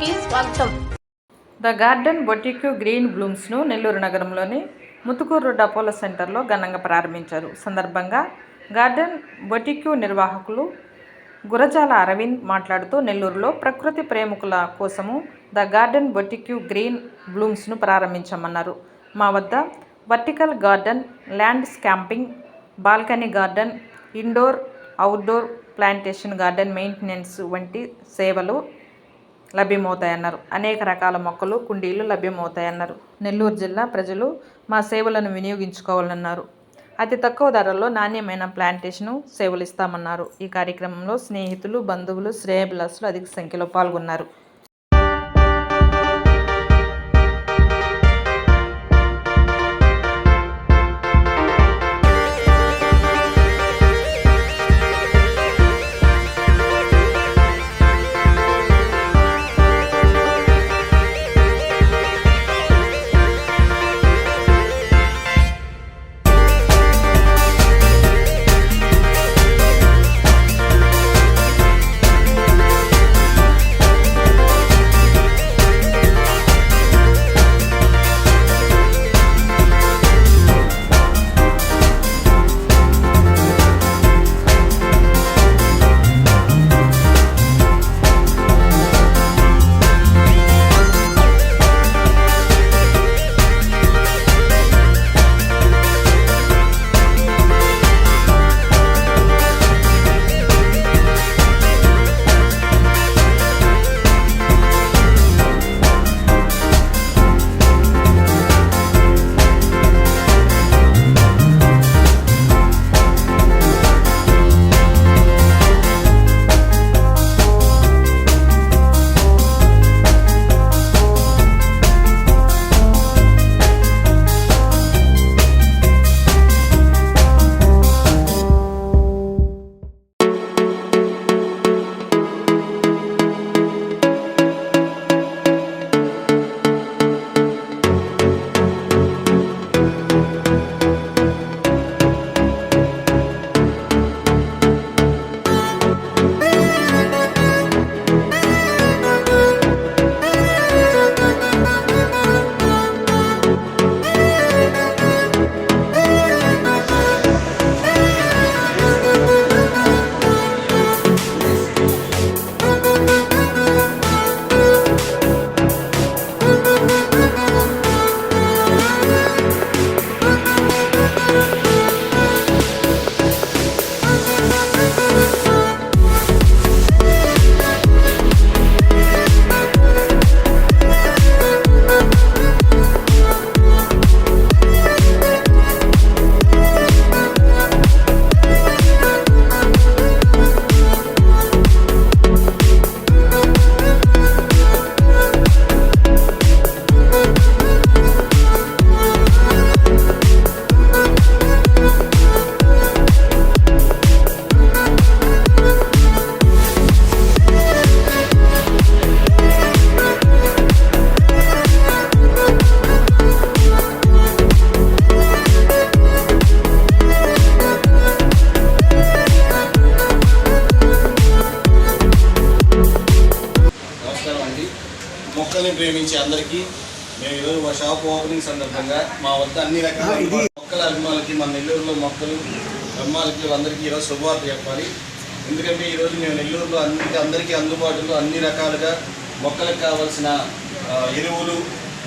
కి స్వాగతం. The garden boutique green బ్లూమ్స్ను నెల్లూరు నగరంలోని ముతుకూరు డపోల సెంటర్లో ఘనంగా ప్రారంభించారు. సందర్భంగా గార్డెన్ బొటిక్యూ నిర్వాహకులు గురజాల అరవింద్ మాట్లాడుతూ నెల్లూరులో ప్రకృతి ప్రేమికుల కోసము ద గార్డెన్ బొటిక్యూ గ్రీన్ బ్లూమ్స్ను ప్రారంభించామన్నారు. మా వద్ద vertical garden landscaping balcony garden indoor outdoor plantation garden maintenance వంటి సేవలు లభ్యమవుతాయన్నారు. అనేక రకాల మొక్కలు కుండీలు లభ్యమవుతాయన్నారు. నెల్లూరు జిల్లా ప్రజలు మా సేవలను వినియోగించుకోవాలన్నారు. అతి తక్కువ ధరల్లో నాణ్యమైన ప్లాంటేషను సేవలు ఇస్తామన్నారు. ఈ కార్యక్రమంలో స్నేహితులు బంధువులు శ్రేయభిలాసులు అధిక సంఖ్యలో పాల్గొన్నారు. అందరికీ మేము ఈరోజు మా షాప్ ఓపెనింగ్ సందర్భంగా మా వద్ద అన్ని రకాల మొక్కల అభిమానులకి మన నెల్లూరులో మొక్కలు అభిమానులకి అందరికీ ఈరోజు శుభవార్త చెప్పాలి. ఎందుకంటే ఈరోజు మేము నెల్లూరులో అన్ని అందరికీ అందుబాటులో అన్ని రకాలుగా మొక్కలకు కావాల్సిన ఎరువులు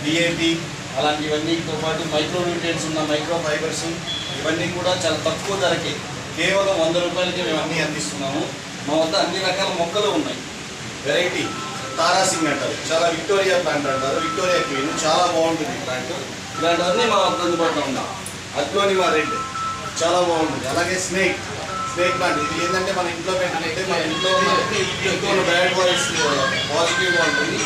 డిఏపి అలాంటివన్నీతో పాటు మైక్రో న్యూట్రియన్స్ ఉన్న మైక్రో ఫైబర్స్ ఇవన్నీ కూడా చాలా తక్కువ ధరకే. కేవలం వంద రూపాయలకి మేము అన్నీ అందిస్తున్నాము. మా వద్ద అన్ని రకాల మొక్కలు ఉన్నాయి. వెరైటీ తారాసింగ్ అంటారు. చాలా విక్టోరియా ప్లాంట్ అంటారు. Victoria queen. చాలా బాగుంటుంది ప్లాంట్ ఇలాంటివన్నీ మా అందుబాటులో ఉన్నాయి అట్లోని మా రెడ్. చాలా బాగుంటుంది. అలాగే స్నేక్. స్నేక్ ప్లాంట్ ఇది ఏంటంటే మన ఇంట్లో పెట్టినట్టే మన ఇంట్లో ఉన్న ఇంట్లో ఉన్న బ్యాడ్ బాయ్స్ పాజిటివ్గా ఉంటుంది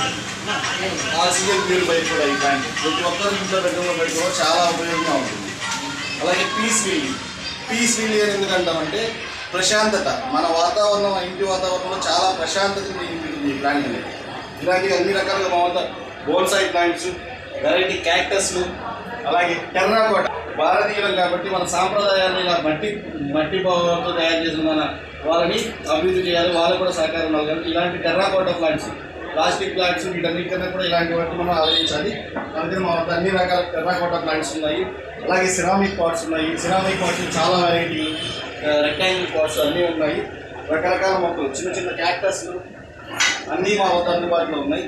ఆక్సిజన్ ప్యూరిఫై కూడా ఈ ప్లాంట్ ప్రతి ఒక్కరు ఇంట్లో పెట్టుకుని పెట్టుకో చాలా ఉపయోగంగా ఉంటుంది. అలాగే పీస్ వీల్ పీస్ వీల్ అని ఎందుకంటామంటే ప్రశాంతత. మన వాతావరణం ఇంటి వాతావరణంలో చాలా ప్రశాంతత ఈ ప్లాంట్ అనేది. ఇలాంటి అన్ని రకాలుగా మా వద్ద బోన్సాయి ప్లాంట్స్ వెరైటీ క్యాక్టస్లు అలాగే టెర్రాకోట భారతీయులం కాబట్టి మన సాంప్రదాయాలను ఇలా మట్టి మట్టి భావంతో తయారు చేసిన మన వాళ్ళని అభివృద్ధి చేయాలి వాళ్ళకు కూడా సహకారం ఉండాలి. కాబట్టి ఇలాంటి టెర్రాకోట ప్లాంట్స్ ప్లాస్టిక్ ప్లాంట్స్ వీటన్నిటికన్నా కూడా ఇలాంటి వాటిని మనం ఆలోచించాలి అందుకని మా వద్ద అన్ని రకాల టెర్రాకోట ప్లాంట్స్ ఉన్నాయి. అలాగే సిరామిక్ పాట్స్ ఉన్నాయి. సిరామిక్ పాట్స్ చాలా వెరైటీ రెక్టాంగిల్ పాట్స్ అన్నీ ఉన్నాయి. రకరకాల మొక్కలు చిన్న చిన్న క్యాక్టస్లు అన్నీ మా వద్ద అందుబాటులో ఉన్నాయి.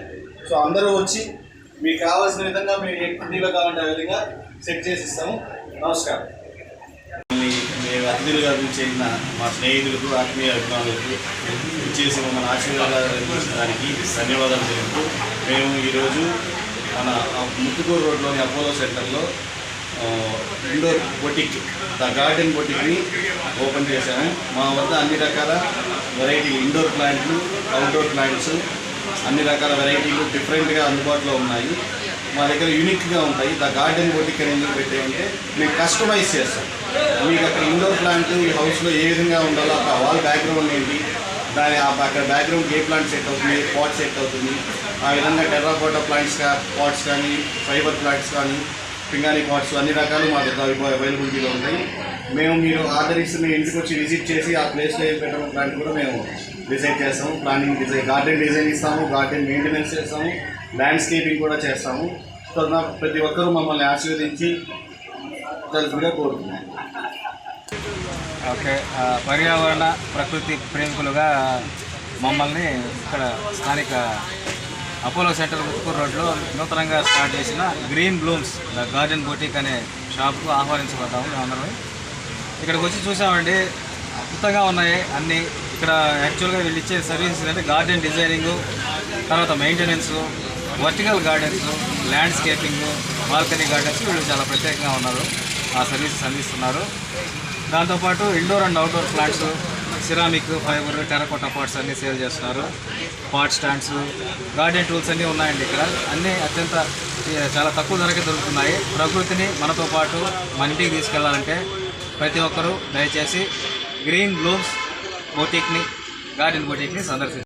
సో అందరూ వచ్చి మీకు కావాల్సిన విధంగా మీరు ఏ కావాలంటే ఆ విధంగా సెట్ చేసి ఇస్తాము. నమస్కారం. మేము అతిథులుగా చేసిన మా స్నేహితులకు ఆత్మీయ అభిమానులకు ఇచ్చేసి మమ్మల్ని ఆశీర్వాదాలు అందించడానికి ధన్యవాదాలు తెలుపుతూ మేము ఈరోజు మన ముత్తుకూరు రోడ్లోని అపోలో సెంటర్లో ఇండోర్ బొటిక్ ద గార్డెన్ బొటిక్ని ఓపెన్ చేశాము. మా వద్ద అన్ని రకాల వెరైటీ ఇండోర్ ప్లాంట్లు అవుట్డోర్ ప్లాంట్స్ అన్ని రకాల వెరైటీలు డిఫరెంట్గా అందుబాటులో ఉన్నాయి. మా దగ్గర యూనిక్గా ఉంటాయి. ద గార్డెన్ బొటిక్ ఎందుకు పెట్టామంటే మేము కస్టమైజ్ చేస్తాం. మీకు అక్కడ ఇండోర్ ప్లాంట్ ఈ హౌస్లో ఏ విధంగా ఉండాలో ఆ వాల్ బ్యాక్గ్రౌండ్ ఏంటి దాని ఆ అక్కడ బ్యాక్గ్రౌండ్ ఏ ప్లాంట్ సెట్ అవుతుంది పాట్ సెట్ అవుతుంది ఆ విధంగా టెర్రాకోటా ప్లాంట్స్ పాట్స్ కానీ ఫైబర్ ప్లాంట్స్ కానీ పింగాణి పాట్స్ అన్ని రకాలు మా దగ్గర అవైలబిలిటీలో ఉంటాయి. మేము మీరు ఆర్డర్ ఇస్తున్న ఇంటికి వచ్చి విజిట్ చేసి ఆ ప్లేస్లో ఏం పెట్టడం ప్లాంట్ కూడా మేము డిసైడ్ చేస్తాము. ప్లానింగ్ డిజైన్ గార్డెన్ డిజైన్ ఇస్తాము గార్డెన్ మెయింటెనెన్స్ చేస్తాము ల్యాండ్స్కేపింగ్ కూడా చేస్తాము. సో ప్రతి ఒక్కరూ మమ్మల్ని ఆశీర్వదించి తలుపుగా కోరుతున్నాం ఓకే పర్యావరణ ప్రకృతి ప్రేమికులుగా మమ్మల్ని ఇక్కడ స్థానిక అపోలో సెంటర్ ముత్తుకూరు రోడ్లో నూతనంగా స్టార్ట్ చేసిన green blooms the garden boutique అనే షాప్కు ఆహ్వానించబడ్డాము మేమందరం ఇక్కడికి వచ్చి చూసామండి. అద్భుతంగా ఉన్నాయి అన్నీ. ఇక్కడ యాక్చువల్గా వీళ్ళు ఇచ్చే సర్వీసెస్ అంటే గార్డెన్ డిజైనింగ్ తర్వాత maintenance vertical gardens landscaping balcony gardens వీళ్ళు చాలా ప్రత్యేకంగా ఉన్నారు. ఆ సర్వీసెస్ అందిస్తున్నారు. దాంతోపాటు indoor and outdoor plants ceramic fibre terracotta parts అన్నీ సేల్ చేస్తున్నారు. పాట్ స్టాండ్స్ గార్డెన్ టూల్స్ అన్నీ ఉన్నాయండి ఇక్కడ. అన్నీ అత్యంత చాలా తక్కువ ధరకే దొరుకుతున్నాయి. ప్రకృతిని మనతో పాటు మన ఇంటికి తీసుకెళ్ళాలంటే ప్రతి ఒక్కరూ దయచేసి గ్రీన్ బ్లూమ్స్ బొటిక్ని గార్డెన్ బొటిక్ని సందర్శించారు